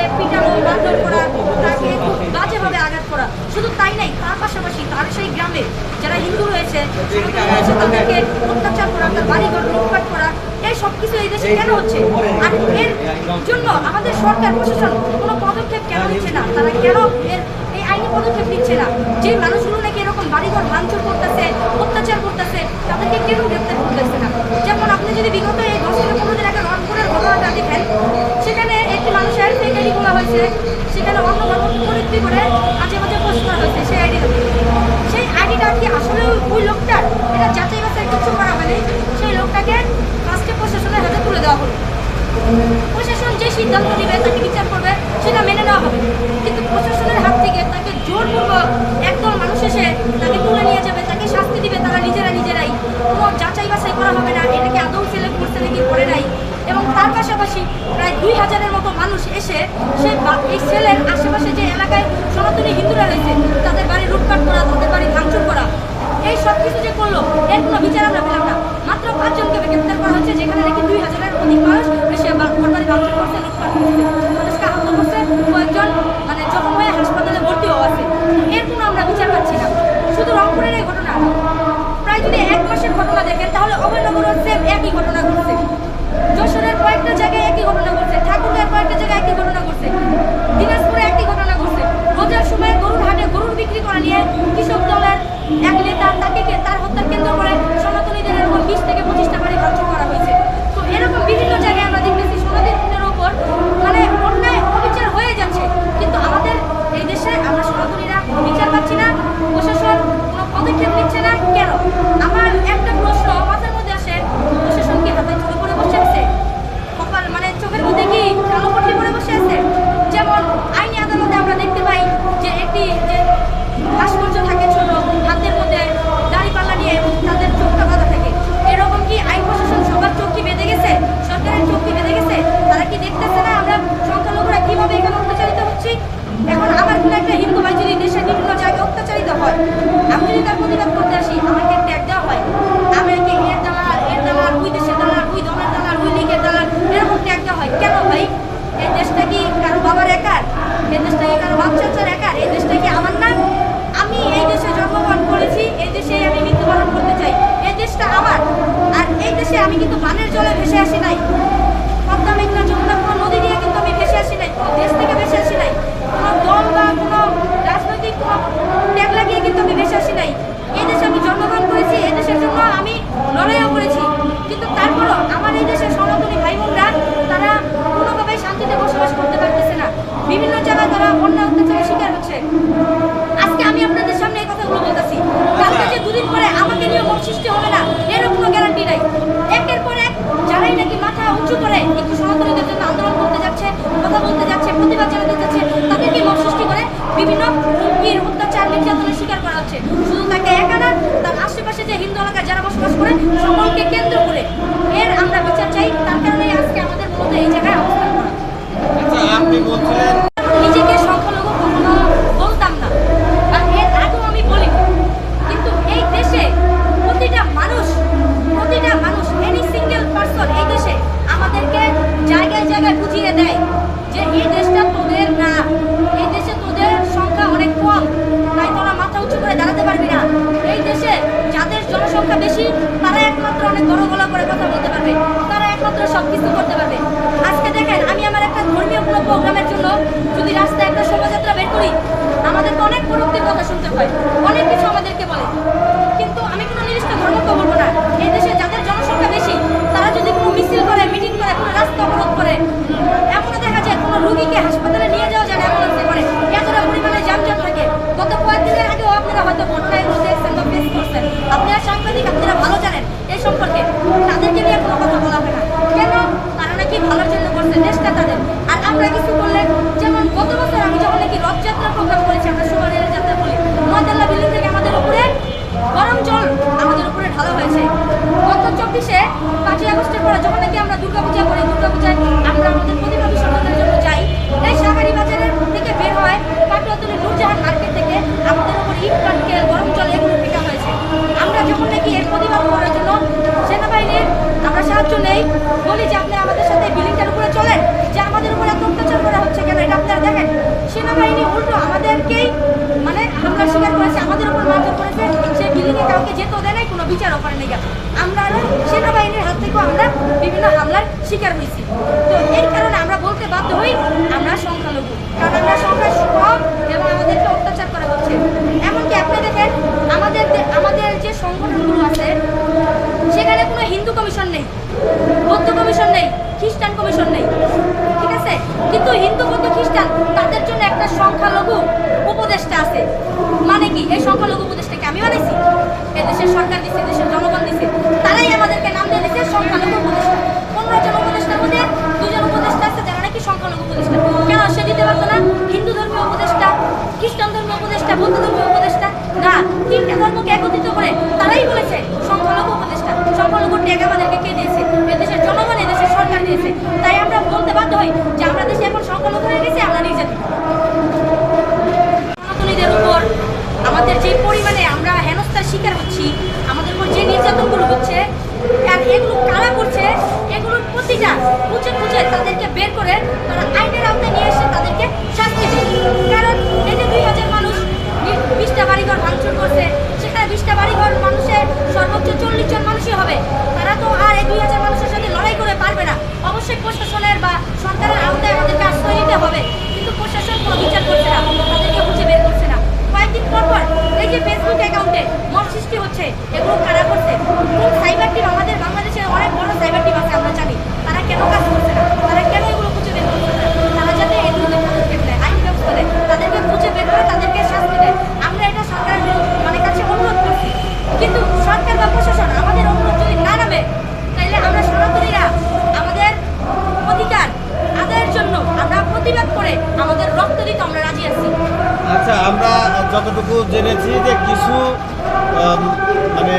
যে পিটানো মারধর করা, তাকে খুব বাজেভাবে আঘাত করা। শুধু তাই নাই, তার পাশাপাশি তার সেই গ্রামে যারা হিন্দু রয়েছে রয়েছে, তাদেরকে অত্যাচার করা তার বাড়িঘর লুটপাট করা, এই সব কিছু এই দেশে কেন হচ্ছে? আর এর জন্য আমাদের সরকার, প্রশাসন কোনো পদক্ষেপ কেন নিচ্ছে না? তারা কেন এর এই আইনি পদক্ষেপ নিচ্ছে না? যে মানুষগুলো দেওয়া হলো। প্রশাসন যে সিদ্ধান্ত নেবে, তাকে বিচার করবে, সেটা মেনে নেওয়া হবে। কিন্তু প্রশাসনের হাত থেকে তাকে জোরপূর্বক একদল মানুষ এসে তাকে তুলে নিয়ে যাবে, তাকে শাস্তি দিবে তারা নিজেরা নিজেরাই। কোনো যাচাই বাছাই করা হবে না, এটাকে আদৌ ছেলে করছে নাকি করে নাই। এবং তার পাশাপাশি প্রায় দুই হাজারের মতো মানুষ এসে সে এই সেলের আশেপাশে যে এলাকায় সনাতনী হিন্দুরা রয়েছে, তাদের বাড়ি লুটপাট করা, তাদের বাড়ি ভাঙচুর করা, এই সব কিছু যে করল, এর কোনো বিচার আমরা পেলাম না। মাত্র পাঁচজনকে গ্রেপ্তার করা হয়েছে, যেখানে নিপাস সে ঘটনাটি রক্ত করছে লুটপাট মানে জখম হয়ে হাসপাতালে ভর্তি হওয়া আছে। এর কোনো আমরা বিচার পাচ্ছি শুধু রংপুরের ঘটনা। প্রায় যদি এক মাসের ঘটনা নবাব চচ্চর এই দেশটা কি আমার নাম আমি এই দেশে জন্মগ্রহণ করেছি, এই দেশে আমি মৃত্যুবরণ করতে চাই, এই দেশটা আমার। আর এই দেশে আমি কিন্তু পানের জলে ভেসে আসি নাই। পদ্মা মেঘনা নদী দিয়ে কিন্তু আমি ভেসে আসি নাই, দেশ থেকে ভেসে আসি নাই। কোনো দল বা কোনো দেয় একের পর এক যারাই নাকি মাথা উঁচু করে একটু সনাতনীদের জন্য আন্দোলন করতে যাচ্ছে, কথা বলতে যাচ্ছে, প্রতিবাদ জানাতে যাচ্ছে, তাদেরকে মত সৃষ্টি করে বিভিন্ন হুমকির অত্যাচার, নির্যাতনের স্বীকার করা হচ্ছে। শুধু তাকে একা না, তার আশেপাশে যে হিন্দু এলাকায় যারা বসবাস করে, সকলকে কেন্দ্র করে এর আমরা বিচার চাই। তার কারণে আজকে আমাদের মূলত এই জায়গায় অবস্থান করা আচ্ছা, আপনি বলছিলেন জনসংখ্যা বেশি, তারা একমাত্র অনেক বড় গলা করে কথা বলতে পারবে। তারা একমাত্র সব কিছু করতে পারবে। আজকে দেখেন, আমি আমার একটা ধর্মীয় কোনো প্রোগ্রামের জন্য যদি রাস্তায় একটা শোভাযাত্রা বের করি, আমাদেরকে অনেক প্রযুক্তির কথা শুনতে হয়। অনেক কিছু আমাদেরকে বলে। কিন্তু আমি কোনো নির্দিষ্ট ধর্মকে বলব না এই দেশে যাদের জনসংখ্যা বেশি তারা যদি কোনো মিছিল করে মিটিং করে কোনো রাস্তা অবরোধ করে এমনও দেখা যায় কোনো রুগীকে হাসপাতালে নিয়ে যাওয়া যায় না অ্যাম্বুলেন্সে করে এতটা পরিমাণে যানজট থাকে গত কয়েকদিনের আগেও আপনারা হয়তো ঘটনায় দেখছেন বা ফেস করছেন আপনারা সাংবাদিক আপনারা ভালো জানেন এই সম্পর্কে তাদেরকে নিয়ে কোনো কথা বলা হয় না কেন তারা নাকি ভালোর জন্য করছে দেশটা তাদের আর আমরা কিছু করলে যেমন গত বছর আমি যখন নাকি রথযাত্রা প্রোগ্রাম করেছি আমরা সুবারের যাত্রা বলি মহাদাল্লা বিল্ডিং থেকে আমাদের উপরে গরম জল আমাদের উপরে ঢালা হয়েছে গত চব্বিশে পাঁচই আগস্টের পরে যখন নাকি আমরা দুর্গাপূজা করি দুর্গাপূজায় আমরা আমাদের প্রতিভা বিসর্জনের জন্য যাই এই শাকারি বাজারের থেকে বের হয় পাটুয়াতুলি নূরজাহান মার্কেট থেকে আমাদের উপর ইট পাটকেল গরম জল এগুলো ফেকা হয়েছে আমরা যখন নাকি এর প্রতিবাদ করার জন্য সেনাবাহিনীর আমরা সাহায্য বলি যে আপনি আমাদের সাথে বিল্ডিংটার উপরে চলেন, যে আমাদের উপরে এত অত্যাচার করা হচ্ছে কেন? এটা আপনারা দেখেন। সেনাবাহিনী উল্টো আমাদেরকেই মানে হামলা শিকার করেছে, আমাদের উপর মারধর করেছে। সে বিল্ডিংয়ে কাউকে যেতেও দেয় নাই, কোনো বিচারও করে নাই আমরা সেনাবাহিনীর হাত থেকেও আমরা বিভিন্ন হামলার শিকার হয়েছি। তো এই কারণে আমরা বলতে বাধ্য হই আমরা সংখ্যালঘু কারণ আমরা সংখ্যা কম এবং আমাদেরকে অত্যাচার করা হচ্ছে এমনকি আপনি দেখেন আমাদের দে- আমাদের যে সংগঠনগুলো আছে সেখানে কোনো হিন্দু কমিশন নেই বৌদ্ধ কমিশন নেই খ্রিস্টান কমিশন নেই ঠিক আছে কিন্তু হিন্দু বৌদ্ধ খ্রিস্টান তাদের জন্য একটা সংখ্যালঘু উপদেষ্টা আছে মানে কি এই সংখ্যালঘু উপদেষ্টাকে আমি বানাইছি এই দেশের সরকার দিচ্ছে দেশের জনগণ দিচ্ছে তারাই আমাদেরকে নাম দিয়ে দিচ্ছে সংখ্যালঘু উপদেষ্টা। পনেরো জন উপদেষ্টার মধ্যে দুজন উপদেষ্টা আছে যারা নাকি সংখ্যালঘু উপদেষ্টা। কেন সে দিতে পারতো না? হিন্দু ধর্মীয় উপদেষ্টা, খ্রিস্টান ধর্মীয় উপদেষ্টা, বৌদ্ধ ধর্মীয় উপদেষ্টা? না, তিনটে ধর্মকে একত্রিত করে তারাই বলেছে সংখ্যালঘু উপদেষ্টা। সংখ্যালঘু ট্যাগ আমাদেরকে কে দিয়েছে? এদেশের জনগণ এদেশের সরকার দিয়েছে। তাই আমরা বলতে বাধ্য হই যে আমরা দেশে এখন সংখ্যালঘু হয়ে গেছি আমরা নির্যাতিত সনাতনীদের উপর আমাদের যে পরিমাণে আমরা হেনস্থার শিকার হচ্ছি আমাদের উপর যে নির্যাতনগুলো হচ্ছে আর এগুলো কারা করছে? এগুলোর প্রতিটা খুঁজে খুঁজে তাদেরকে বের করে তারা আইনের আওতায় নিয়ে এসে তাদেরকে শাস্তি দিন কারণ এই যে দুই হাজার মানুষ বি- বিশটা বাড়িঘর ভাঙচুর করছে সেখানে বিশটা বাড়িঘর মানুষের সর্বোচ্চ চল্লিশ জন মানুষই হবে তারা তো আর এই দুই হাজার মানুষের সাথে লড়াই করে পারবে না অবশ্যই প্রশাসনের বা সরকারের আওতায় আমাদেরকে আশ্রয় নিতে হবে কিন্তু প্রশাসন কোনো বিচার করছে না তাদেরকে খুঁজে বের করছে না কয়েকদিন পর পর এই যে ফেসবুক অ্যাকাউন্টে মব সৃষ্টি হচ্ছে এগুলো কারা করছে কোন সাইবার টিম আমাদের বাংলাদেশের অনেক বড় সাইবার টিম আছে আমরা জানি তারা কেন কাজ করছে না তারা কেন এগুলো খুঁজে বের করছে না তারা যাতে এগুলোতে পদক্ষেপ নেয় আইন ব্যবস্থা নেয় তাদেরকে খুঁজে বের করে তাদেরকে শাস্তি দেয় আমরা এটা সরকারের মানে কাছে অনুরোধ করছি কিন্তু সরকার বা প্রশাসন আমাদের অনুরোধ যদি না নামে তাইলে আমরা সনাতনীরা আমাদের অধিকার আদায়ের জন্য আমরা প্রতিবাদ করে আমাদের রক্ত দিতে আমরা রাজি আছি। আচ্ছা আমরা যতটুকু জেনেছি যে কিছু মানে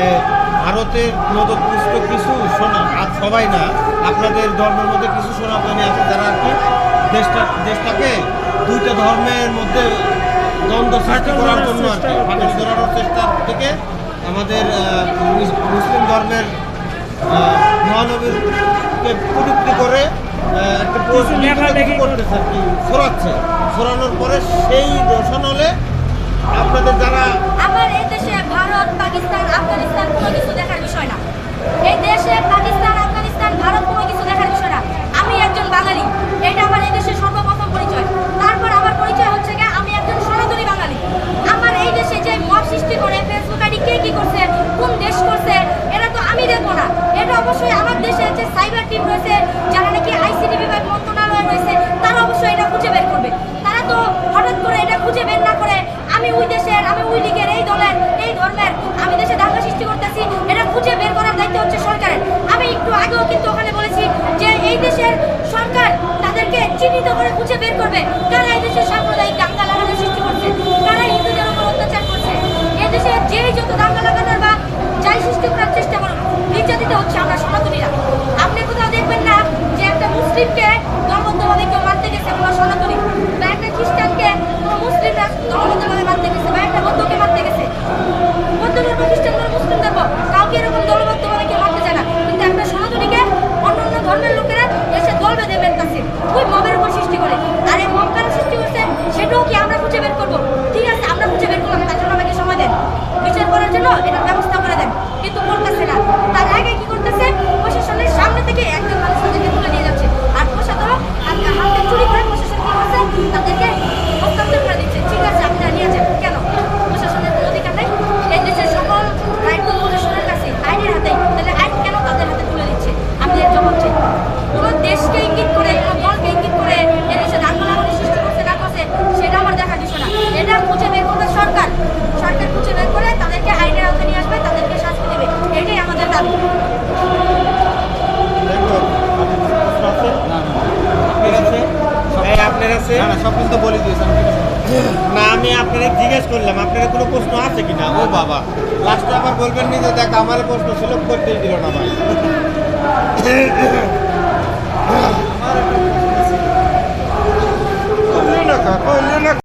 ভারতের মদতপুষ্ট কিছু সোনা আর সবাই না আপনাদের ধর্মের মধ্যে কিছু সনাতনী আছে যারা আর কি দেশটা দেশটাকে দুইটা ধর্মের মধ্যে দ্বন্দ্ব সৃষ্টি করার জন্য আর কি ফাটল ধরানোর চেষ্টা থেকে আমাদের মুসলিম ধর্মের মহানবীরকে প্রযুক্তি করে পোস্ট লেখালেখি করতেছে আর কি ছড়ানোর পরে সেই হলে আপনাদের যারা আমার এই দেশে ভারত পাকিস্তান আফগানিস্তান কোনো কিছু দেখার বিষয় না। এই দেশে পাকিস্তান আফগানিস্তান ভারত কোনো কিছু দেখার বিষয় না আমি একজন বাঙালি এটা আমার এই দেশের সর্বপ্রথম পরিচয় তারপর আমার পরিচয় হচ্ছে গিয়ে আমি একজন সনাতনী বাঙালি আমার এই দেশে যে মব সৃষ্টি করে ফেসবুক আইডি কে কি করছে কোন দেশ করছে এটা তো আমি দেখব না এটা অবশ্যই আমার দেশে যে সাইবার টিম রয়েছে যারা নাকি আইসিটি বিভাগ মন্ত্রণালয় রয়েছে তারা অবশ্যই এটা খুঁজে বের করবে তারা তো হঠাৎ করে এটা খুঁজে বের না করে আমি ওই দেশের আমি ওই লীগের এই দলের এই ধর্মের আমি দেশে দাঙ্গা সৃষ্টি করতেছি এটা খুঁজে বের করার দায়িত্ব হচ্ছে সরকারের আমি একটু আগেও কিন্তু ওখানে বলেছি যে এই দেশের সরকার তাদেরকে চিহ্নিত করে খুঁজে বের করবে। কারা এই দেশের সাম্প্রদায়িক দাঙ্গা লাগানোর সৃষ্টি করছে? কারা হিন্দুদের উপর অত্যাচার করছে? এই দেশে যেই যত দাঙ্গা লাগানোর বা যাই সৃষ্টি করার চেষ্টা করুন নির্যাতিত হচ্ছে আমরা সনাতনীরা। আপনি কোথাও দেখবেন না যে একটা মুসলিমকে দলবদ্ধভাবে কেউ মারতে গেছে কোনো সনাতনী, বা একটা খ্রিস্টানকে কোনো মুসলিমরা দলবদ্ধভাবে মারতে গেছে, বা একটা বৌদ্ধকে মারতে গেছে। বৌদ্ধ ধর্ম, খ্রিস্টান ধর্ম, মুসলিম ধর্ম, কাউকে এরকম দলবদ্ধভাবে কেউ মারতে চায় না। কিন্তু একটা সনাতনীকে অন্য অন্য ধর্মের লোকেরা এসে দল বেঁধে মেনতাছে ওই সব তো বলে দিয়েছেন না, আমি আপনাকে জিজ্ঞেস করলাম, আপনার কোনো প্রশ্ন আছে কিনা? ও বাবা লাস্টে আবার বলবেন নি যে, দেখ, আমার প্রশ্ন ছিল, করতেই দিল না ভাই।